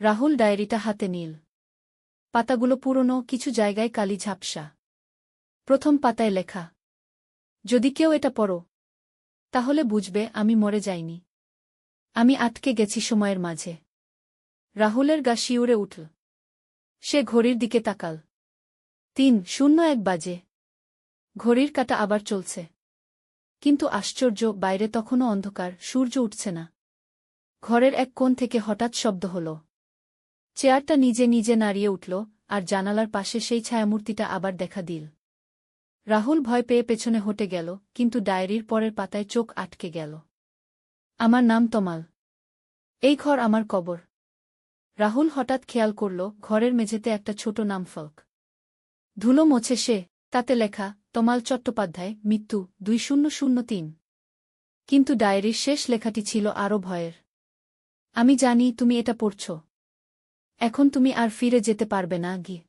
রাহুল ডায়েরিটা হাতে নীল। পাতাগুলো পুরনো, কিছু জায়গায় কালি ঝাপসা। প্রথম পাতায় লেখা, যদি কেউ এটা পড়ো, তাহলে বুঝবে আমি মরে যাইনি। আমি আটকে গেছি সময়ের মাঝে। রাহুলের গা শিউরে উঠল। সে ঘড়ির দিকে তাকাল। তিন, শূন্য এক বাজে। ঘড়ির কাটা আবার চলছে। কিন্তু আশ্চর্য, বাইরে তখনও অন্ধকার, সূর্য উঠছে না। ঘরের এক কোণ থেকে হঠাৎ শব্দ হল। চেয়ারটা নিজে নিজে নাড়িয়ে উঠল, আর জানালার পাশে সেই ছায়ামূর্তিটা আবার দেখা দিল। রাহুল ভয় পেয়ে পেছনে হটে গেল, কিন্তু ডায়েরির পরের পাতায় চোখ আটকে গেল। আমার নাম তমাল। এই ঘর আমার কবর। রাহুল হঠাৎ খেয়াল করল, ঘরের মেঝেতে একটা ছোট নাম ফলক ধুলো মোছে সে, তাতে লেখা, তমাল চট্টোপাধ্যায়, মৃত্যু, দুই শূন্য শূন্য তিন। কিন্তু ডায়েরির শেষ লেখাটি ছিল আরও ভয়ের। আমি জানি তুমি এটা পড়ছ। এখন তুমি আর ফিরে যেতে পারবে না গি।